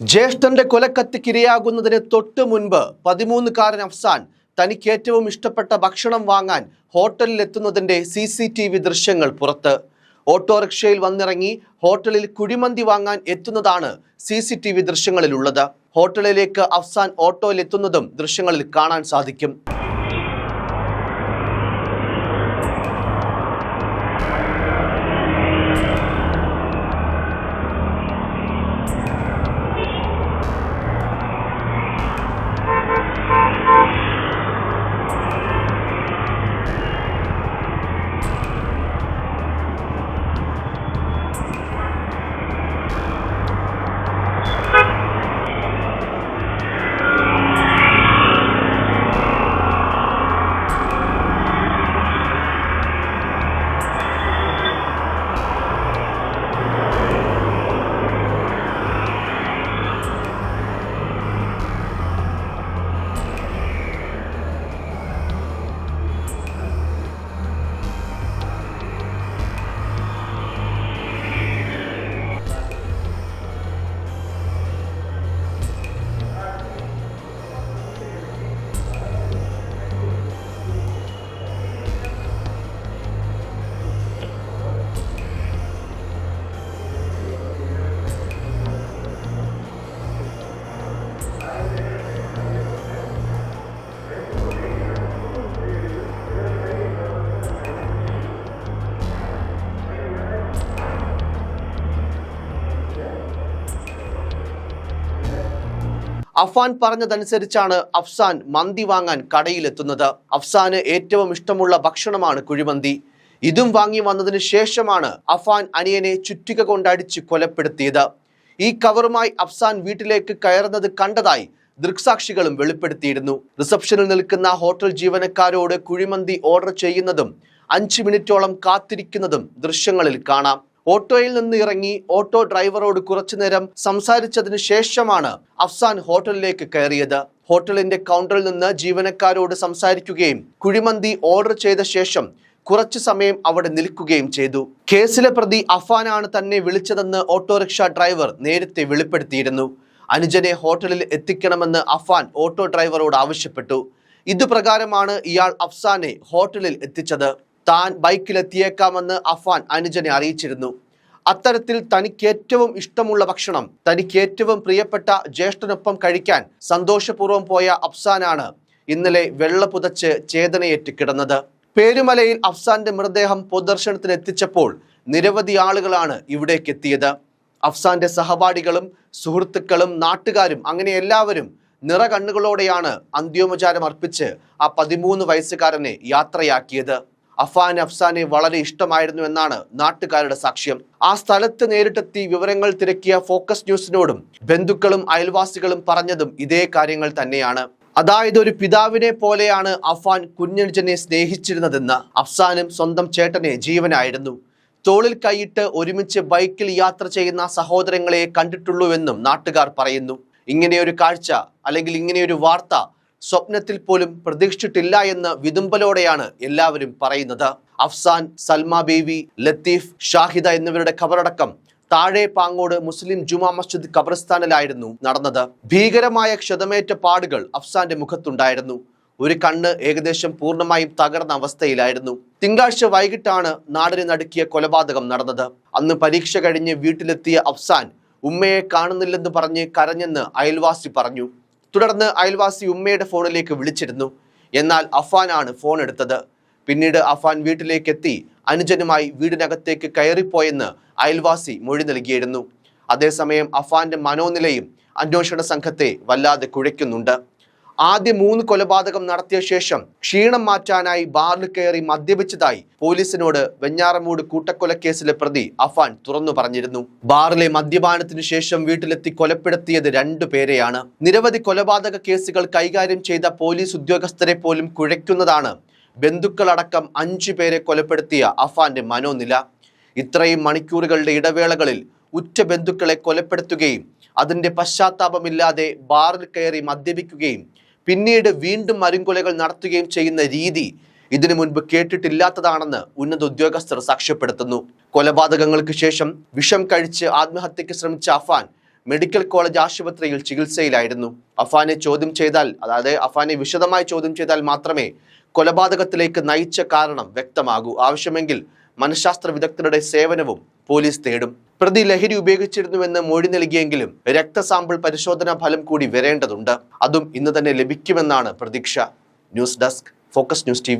ജ്യേഷ്ഠന്റെ കൊലക്കത്തിക്കിരയാകുന്നതിന് തൊട്ടു മുൻപ് പതിമൂന്നുകാരൻ അഫ്സാൻ തനിക്ക് ഏറ്റവും ഇഷ്ടപ്പെട്ട ഭക്ഷണം വാങ്ങാൻ ഹോട്ടലിൽ എത്തുന്നതിന്റെ സി സി ടി വി ദൃശ്യങ്ങൾ പുറത്ത്. ഓട്ടോറിക്ഷയിൽ വന്നിറങ്ങി ഹോട്ടലിൽ കുഴിമന്തി വാങ്ങാൻ എത്തുന്നതാണ് സി സി ടി വി ദൃശ്യങ്ങളിലുള്ളത്. ഹോട്ടലിലേക്ക് അഫ്സാൻ ഓട്ടോയിലെത്തുന്നതും ദൃശ്യങ്ങളിൽ കാണാൻ സാധിക്കും. അഫാൻ പറഞ്ഞതനുസരിച്ചാണ് അഫ്സാൻ മന്തി വാങ്ങാൻ കടയിലെത്തുന്നത്. അഫ്സാന് ഏറ്റവും ഇഷ്ടമുള്ള ഭക്ഷണമാണ് കുഴിമന്തി. ഇതും വാങ്ങി വന്നതിന് ശേഷമാണ് അഫാൻ അനിയനെ ചുറ്റിക കൊണ്ടടിച്ച് കൊലപ്പെടുത്തിയത്. ഈ കവറുമായി അഫ്സാൻ വീട്ടിലേക്ക് കയറുന്നത് കണ്ടതായി ദൃക്സാക്ഷികളും വെളിപ്പെടുത്തിയിരുന്നു. റിസപ്ഷനിൽ നിൽക്കുന്ന ഹോട്ടൽ ജീവനക്കാരോട് കുഴിമന്തി ഓർഡർ ചെയ്യുന്നതും അഞ്ച് മിനിറ്റോളം കാത്തിരിക്കുന്നതും ദൃശ്യങ്ങളിൽ കാണാം. ഓട്ടോയിൽ നിന്ന് ഇറങ്ങി ഓട്ടോ ഡ്രൈവറോട് കുറച്ചു നേരം സംസാരിച്ചതിന് ശേഷമാണ് അഫ്സാൻ ഹോട്ടലിലേക്ക് കയറിയത്. ഹോട്ടലിന്റെ കൗണ്ടറിൽ നിന്ന് ജീവനക്കാരോട് സംസാരിക്കുകയും കുഴിമന്തി ഓർഡർ ചെയ്ത ശേഷം കുറച്ചു സമയം അവിടെ നിൽക്കുകയും ചെയ്തു. കേസിലെ പ്രതി അഫാനാണ് തന്നെ വിളിച്ചതെന്ന് ഓട്ടോറിക്ഷ ഡ്രൈവർ നേരത്തെ വെളിപ്പെടുത്തിയിരുന്നു. അനുജനെ ഹോട്ടലിൽ എത്തിക്കണമെന്ന് അഫാൻ ഓട്ടോ ഡ്രൈവറോട് ആവശ്യപ്പെട്ടു. ഇതുപ്രകാരമാണ് ഇയാൾ അഫ്സാനെ ഹോട്ടലിൽ എത്തിച്ചത്. താൻ ബൈക്കിലെത്തിയേക്കാമെന്ന് അഫാൻ അനുജനെ അറിയിച്ചിരുന്നു. അത്തരത്തിൽ തനിക്ക് ഏറ്റവും ഇഷ്ടമുള്ള ഭക്ഷണം തനിക്ക് ഏറ്റവും പ്രിയപ്പെട്ട ജ്യേഷ്ഠനൊപ്പം കഴിക്കാൻ സന്തോഷപൂർവം പോയ അഫ്സാനാണ് ഇന്നലെ വെള്ള പുതച്ച് ചേതനയേറ്റ് കിടന്നത്. പേരുമലയിൽ അഫ്സാന്റെ മൃതദേഹം പൊതുദർശനത്തിന് എത്തിച്ചപ്പോൾ നിരവധി ആളുകളാണ് ഇവിടേക്ക് എത്തിയത്. അഫ്സാന്റെ സഹപാഠികളും സുഹൃത്തുക്കളും നാട്ടുകാരും അങ്ങനെ എല്ലാവരും നിറ കണ്ണുകളോടെയാണ് അന്ത്യോപചാരം അർപ്പിച്ച് ആ പതിമൂന്ന് വയസ്സുകാരനെ യാത്രയാക്കിയത്. അഫാൻ അഫ്സാനെ വളരെ ഇഷ്ടമായിരുന്നു എന്നാണ് നാട്ടുകാരുടെ സാക്ഷ്യം. ആ സ്ഥലത്ത് നേരിട്ടെത്തി വിവരങ്ങൾ തിരക്കിയ ഫോക്കസ് ന്യൂസിനോടും ബന്ധുക്കളും അയൽവാസികളും പറഞ്ഞതും ഇതേ കാര്യങ്ങൾ തന്നെയാണ്. അതായത് ഒരു പിതാവിനെ പോലെയാണ് അഫാൻ കുഞ്ഞനുജനെ സ്നേഹിച്ചിരുന്നതെന്ന് അഫ്സാനും സ്വന്തം ചേട്ടനെ ജീവനായിരുന്നു. തോളിൽ കൈയിട്ട് ഒരുമിച്ച് ബൈക്കിൽ യാത്ര ചെയ്യുന്ന സഹോദരങ്ങളെ കണ്ടിട്ടുള്ളൂവെന്നും നാട്ടുകാർ പറയുന്നു. ഇങ്ങനെയൊരു കാഴ്ച അല്ലെങ്കിൽ ഇങ്ങനെയൊരു വാർത്ത സ്വപ്നത്തിൽ പോലും പ്രതീക്ഷിച്ചിട്ടില്ല എന്ന് വിതുമ്പലോടെയാണ് എല്ലാവരും പറയുന്നത്. അഫ്സാൻ സൽമ ബേബി ലത്തീഫ് ഷാഹിദ എന്നിവരുടെ ഖബറടക്കം താഴെ പാങ്ങോട് മുസ്ലിം ജുമാ മസ്ജിദ് ഖബർസ്ഥാനിലായിരുന്നു നടന്നത്. ഭീകരമായ ക്ഷതമേറ്റ പാടുകൾ അഫ്സാന്റെ മുഖത്തുണ്ടായിരുന്നു. ഒരു കണ്ണ് ഏകദേശം പൂർണമായും തകർന്ന അവസ്ഥയിലായിരുന്നു. തിങ്കളാഴ്ച വൈകിട്ടാണ് നാടിനെ നടുക്കിയ കൊലപാതകം നടന്നത്. അന്ന് പരീക്ഷ കഴിഞ്ഞ് വീട്ടിലെത്തിയ അഫ്സാൻ ഉമ്മയെ കാണുന്നില്ലെന്ന് പറഞ്ഞ് കരഞ്ഞെന്ന് അയൽവാസി പറഞ്ഞു. തുടർന്ന് അയൽവാസി ഉമ്മയുടെ ഫോണിലേക്ക് വിളിച്ചിരുന്നു. എന്നാൽ അഫാനാണ് ഫോൺ എടുത്തത്. പിന്നീട് അഫാൻ വീട്ടിലേക്ക് എത്തി അനുജനുമായി വീടിനകത്തേക്ക് കയറിപ്പോയെന്ന് അയൽവാസി മൊഴി നൽകിയിരുന്നു. അതേസമയം അഫാന്റെ മനോനിലയും അന്വേഷണ സംഘത്തെ വല്ലാതെ കുഴയ്ക്കുന്നുണ്ട്. ആദ്യ മൂന്ന് കൊലപാതകം നടത്തിയ ശേഷം ക്ഷീണം മാറ്റാനായി ബാറിൽ കയറി മദ്യപിച്ചതായി പോലീസിനോട് വെഞ്ഞാറമൂട് കൂട്ടക്കൊലക്കേസിലെ പ്രതി അഫാൻ തുറന്നു പറഞ്ഞിരുന്നു. ബാറിലെ മദ്യപാനത്തിനു ശേഷം വീട്ടിലെത്തി കൊലപ്പെടുത്തിയത് രണ്ടു പേരെയാണ്. നിരവധി കൊലപാതക കേസുകൾ കൈകാര്യം ചെയ്ത പോലീസ് ഉദ്യോഗസ്ഥരെ പോലും കുഴയ്ക്കുന്നതാണ് ബന്ധുക്കളടക്കം അഞ്ചു പേരെ കൊലപ്പെടുത്തിയ അഫാന്റെ മനോനില. ഇത്രയും മണിക്കൂറുകളുടെ ഇടവേളകളിൽ ഉറ്റ ബന്ധുക്കളെ കൊലപ്പെടുത്തുകയും അതിന്റെ പശ്ചാത്താപമില്ലാതെ ബാറിൽ കയറി മദ്യപിക്കുകയും പിന്നീട് വീണ്ടും മരുങ്കൊലകൾ നടത്തുകയും ചെയ്യുന്ന രീതി ഇതിനു മുൻപ് കേട്ടിട്ടില്ലാത്തതാണെന്ന് ഉന്നത ഉദ്യോഗസ്ഥർ സാക്ഷ്യപ്പെടുത്തുന്നു. കൊലപാതകങ്ങൾക്ക് ശേഷം വിഷം കഴിച്ച് ആത്മഹത്യക്ക് ശ്രമിച്ച അഫാൻ മെഡിക്കൽ കോളേജ് ആശുപത്രിയിൽ ചികിത്സയിലായിരുന്നു. അഫാനെ ചോദ്യം ചെയ്താൽ അതായത് അഫാനെ വിശദമായി ചോദ്യം ചെയ്താൽ മാത്രമേ കൊലപാതകത്തിലേക്ക് നയിച്ച കാരണം വ്യക്തമാകൂ. ആവശ്യമെങ്കിൽ മനഃശാസ്ത്ര വിദഗ്ധരുടെ സേവനവും പോലീസ് തേടും. പ്രതി ലഹരി ഉപയോഗിച്ചിരുന്നുവെന്ന് മൊഴി നൽകിയെങ്കിലും രക്തസാമ്പിൾ പരിശോധനാ ഫലം കൂടി വരേണ്ടതുണ്ട്. അതും ഇന്ന് തന്നെ ലഭിക്കുമെന്നാണ് പ്രതീക്ഷ. News desk focus news T